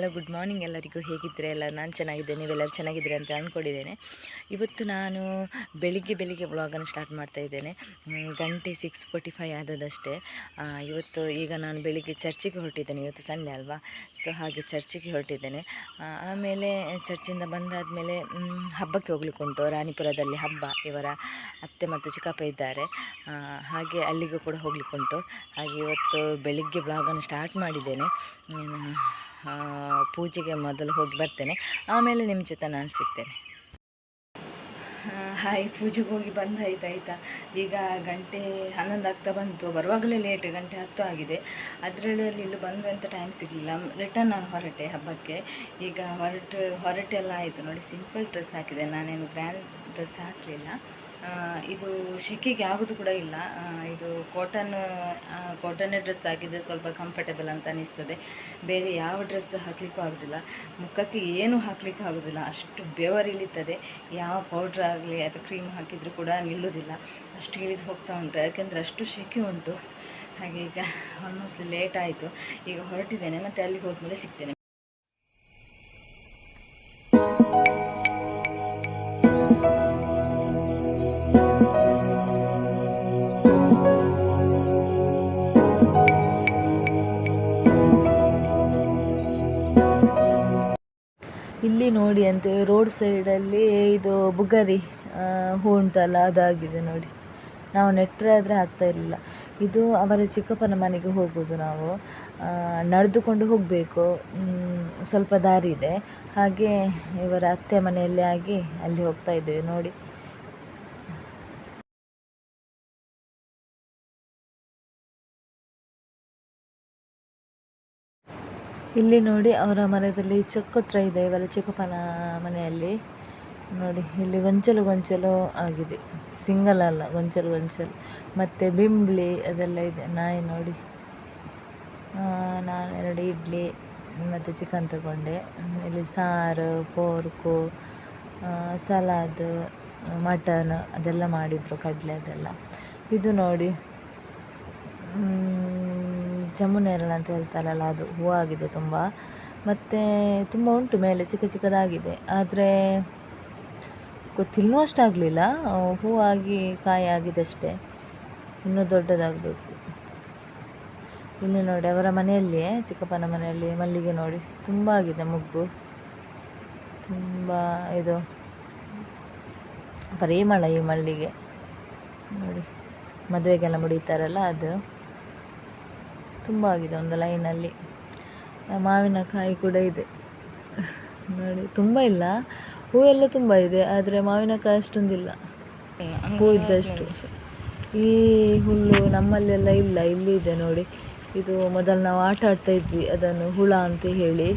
Hello, good morning ಎಲ್ಲರಿಗೂ. ಹೇಗಿದ್ದರೆ? ಎಲ್ಲ ನಾನು ಚೆನ್ನಾಗಿದ್ದೇನೆ. ನೀವೆಲ್ಲರೂ ಚೆನ್ನಾಗಿದ್ದೀರಿ ಅಂತ ಅಂದ್ಕೊಂಡಿದ್ದೇನೆ ಇವತ್ತು ನಾನು ಬೆಳಿಗ್ಗೆ ಬೆಳಿಗ್ಗೆ ವ್ಲಾಗನ್ನು ಸ್ಟಾರ್ಟ್ ಮಾಡ್ತಾ ಇದ್ದೇನೆ. ಗಂಟೆ ಸಿಕ್ಸ್ ಫೋರ್ಟಿ ಫೈವ್ ಆದದಷ್ಟೇ ಇವತ್ತು ಈಗ ನಾನು ಬೆಳಿಗ್ಗೆ ಚರ್ಚಿಗೆ ಹೊರಟಿದ್ದೇನೆ. ಇವತ್ತು ಸಂಡೆ ಅಲ್ವಾ? ಸೊ ಹಾಗೆ ಚರ್ಚಿಗೆ ಹೊರಟಿದ್ದೇನೆ. ಆಮೇಲೆ ಚರ್ಚಿಂದ ಬಂದಾದಮೇಲೆ ಹಬ್ಬಕ್ಕೆ ಹೋಗ್ಲಿಕ್ಕೆ ಉಂಟು. ರಾಣಿಪುರದಲ್ಲಿ ಹಬ್ಬ. ಇವರ ಅತ್ತೆ ಮತ್ತು ಚಿಕ್ಕಪ್ಪ ಇದ್ದಾರೆ. ಹಾಗೆ ಅಲ್ಲಿಗೂ ಕೂಡ ಹೋಗ್ಲಿಕ್ಕೆ ಉಂಟು. ಹಾಗೆ ಇವತ್ತು ಬೆಳಿಗ್ಗೆ ಬ್ಲಾಗನ್ನು ಸ್ಟಾರ್ಟ್ ಮಾಡಿದ್ದೇನೆ. ಪೂಜೆಗೆ ಮೊದಲು ಹೋಗಿ ಬರ್ತೇನೆ. ಆಮೇಲೆ ನಿಮ್ಮ ಜೊತೆ ನಾನು ಸಿಗ್ತೇನೆ. ಹಾಯ್, ಪೂಜೆಗೆ ಹೋಗಿ ಬಂದಾಯ್ತು, ಆಯಿತಾ? ಈಗ ಗಂಟೆ ಹನ್ನೊಂದು ಆಗ್ತಾ ಬಂತು. ಬರುವಾಗಲೇ ಲೇಟ್ ಗಂಟೆ ಹತ್ತು ಆಗಿದೆ. ಅದರಲ್ಲಿ ಇಲ್ಲಿ ಬಂದು ಅಂತ ಟೈಮ್ ಸಿಗಲಿಲ್ಲ. ರಿಟರ್ನ್ ನಾನು ಹೊರಟೆ ಹಬ್ಬಕ್ಕೆ. ಈಗ ಹೊರಟು, ಹೊರಟೆಲ್ಲ ಆಯಿತು ನೋಡಿ ಸಿಂಪಲ್ ಡ್ರೆಸ್ ಹಾಕಿದೆ. ನಾನೇನು ಗ್ರ್ಯಾಂಡ್ ಡ್ರೆಸ್ ಹಾಕಲಿಲ್ಲ. ಇದು ಶೆಕೆಗೆ ಆಗೋದು ಕೂಡ ಇಲ್ಲ. ಇದು ಕಾಟನ್ ಕಾಟನ್ ಡ್ರೆಸ್ ಆಗಿದ್ದರೆ ಸ್ವಲ್ಪ ಕಂಫರ್ಟೇಬಲ್ ಅಂತ ಅನಿಸ್ತದೆ. ಬೇರೆ ಯಾವ ಡ್ರೆಸ್ ಹಾಕಲಿಕ್ಕೂ ಆಗೋದಿಲ್ಲ. ಮುಖಕ್ಕೆ ಏನು ಹಾಕಲಿಕ್ಕೆ ಆಗೋದಿಲ್ಲ. ಅಷ್ಟು ಬೆವರಿಳಿತದೆ. ಯಾವ ಪೌಡ್ರ್ ಆಗಲಿ ಅಥವಾ ಕ್ರೀಮ್ ಹಾಕಿದರೂ ಕೂಡ ನಿಲ್ಲೋದಿಲ್ಲ. ಅಷ್ಟು ಇಳಿದು ಹೋಗ್ತಾ ಉಂಟು. ಯಾಕೆಂದರೆ ಅಷ್ಟು ಶೆಕೆ ಉಂಟು. ಹಾಗೆ ಈಗ ಆಲ್ಮೋಸ್ಟ್ ಲೇಟ್ ಆಯಿತು. ಈಗ ಹೊರಟಿದ್ದೇನೆ. ಮತ್ತು ಅಲ್ಲಿಗೆ ಹೋದ್ಮೇಲೆ ಸಿಗ್ತೇನೆ. ಇಲ್ಲಿ ನೋಡಿ ಅಂತೆ ರೋಡ್ ಸೈಡಲ್ಲಿ ಇದು ಬುಗರಿ ಹೂ ಅದಾಗಿದೆ ನೋಡಿ. ನಾವು ನೆಟ್ಟರೆ ಆದರೆ ಆಗ್ತಾ ಇರಲಿಲ್ಲ. ಇದು ಅವರ ಚಿಕ್ಕಪ್ಪನ ಮನೆಗೆ ಹೋಗೋದು ನಾವು. ನಡೆದುಕೊಂಡು ಹೋಗಬೇಕು. ಸ್ವಲ್ಪ ದಾರಿ ಇದೆ. ಹಾಗೆ ಇವರ ಅತ್ತೆ ಮನೆಯಲ್ಲೇ ಆಗಿ ಅಲ್ಲಿ ಹೋಗ್ತಾ ಇದ್ದೇವೆ ನೋಡಿ. ಇಲ್ಲಿ ನೋಡಿ ಅವರ ಮನೆಯಲ್ಲಿ ಚಕ್ಕತ್ರ ಇದೆ ಇವರ ಚಿಕ್ಕಪ್ಪನ ಮನೆಯಲ್ಲಿ. ನೋಡಿ, ಇಲ್ಲಿ ಗೊಂಚಲು ಗೊಂಚಲು ಆಗಿದೆ. ಸಿಂಗಲ್ ಅಲ್ಲ, ಗೊಂಚಲು ಗೊಂಚಲು. ಮತ್ತು ಬಿಂಬ್ಳಿ ಅದೆಲ್ಲ ಇದೆ. ನಾಯಿ ನೋಡಿ. ನಾನು ಎರಡು ಇಡ್ಲಿ, ಮತ್ತು ಚಿಕನ್ ತಗೊಂಡೆ. ಇಲ್ಲಿ ಸಾರು ಫೋರ್ಕು ಸಲಾದ್ ಮಟನ್ ಅದೆಲ್ಲ ಮಾಡಿದರು ಕಡಲೆ ಅದೆಲ್ಲ. ಇದು ನೋಡಿ ಜಮುನೇರಳ ಅಂತ ಹೇಳ್ತಾರಲ್ಲ, ಅದು ಹೂವಾಗಿದೆ ತುಂಬ. ಮತ್ತು ತುಂಬ ಉಂಟು ಮೇಲೆ, ಚಿಕ್ಕ ಚಿಕ್ಕದಾಗಿದೆ. ಆದರೆ ತಿನ್ನುವಷ್ಟಾಗಲಿಲ್ಲ ಹೂವಾಗಿ ಕಾಯಿ ಆಗಿದೆ ಅಷ್ಟೇ ಇನ್ನೂ ದೊಡ್ಡದಾಗಬೇಕು. ಇಲ್ಲಿ ನೋಡಿ, ಅವರ ಮನೆಯಲ್ಲಿಯೇ, ಚಿಕ್ಕಪ್ಪನ ಮನೆಯಲ್ಲಿ ಮಲ್ಲಿಗೆ ನೋಡಿ. ತುಂಬ ಆಗಿದೆ ಮುಗ್ಗು. ತುಂಬ ಇದು ಪರಿಮಳ ಈ ಮಲ್ಲಿಗೆ. ನೋಡಿ, ಮದುವೆಗೆಲ್ಲ ಮುಡಿತಾರಲ್ಲ ಅದು. ತುಂಬ ಆಗಿದೆ ಒಂದು ಲೈನಲ್ಲಿ. ಮಾವಿನಕಾಯಿ ಕೂಡ ಇದೆ. ನೋಡಿ, ತುಂಬ ಇಲ್ಲ. ಹೂವೆಲ್ಲ ತುಂಬ ಇದೆ, ಆದರೆ ಮಾವಿನಕಾಯಿ ಅಷ್ಟೊಂದಿಲ್ಲ ಹೂ ಇದ್ದಷ್ಟು. ಈ ಹುಲ್ಲು ನಮ್ಮಲ್ಲೆಲ್ಲ ಇಲ್ಲ, ಇಲ್ಲಿ ಇದೆ ನೋಡಿ. ಇದು ಮೊದಲು ನಾವು ಆಟ ಆಡ್ತಾ ಇದ್ವಿ, ಅದನ್ನು ಹುಳ ಅಂತ ಹೇಳಿ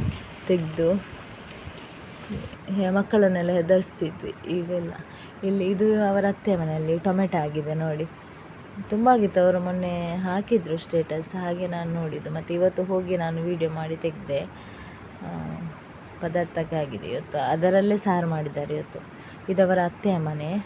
ತೆಗೆದು ಮಕ್ಕಳನ್ನೆಲ್ಲ ಹೆದರಿಸ್ತಿದ್ವಿ. ಈಗೆಲ್ಲ ಇಲ್ಲಿ ಇದು ಅವರ ಅತ್ತೆ ಮನೆಯಲ್ಲಿ, ಟೊಮೆಟೊ ಆಗಿದೆ ನೋಡಿ. ತುಂಬ ಆಗಿತ್ತು ಅವರು ಮೊನ್ನೆ ಹಾಕಿದರು ಸ್ಟೇಟಸ್ ಹಾಗೆ ನಾನು ನೋಡಿದ್ದು. ಮತ್ತು ಇವತ್ತು ಹೋಗಿ ನಾನು ವೀಡಿಯೋ ಮಾಡಿ ತೆಗೆದೆ. ಪದಾರ್ಥಕ್ಕಾಗಿದೆ ಇವತ್ತು. ಅದರಲ್ಲೇ ಸಾರು ಮಾಡಿದ್ದಾರೆ ಇವತ್ತು. ಇದವರ ಅತ್ತೆಯ ಮನೆ.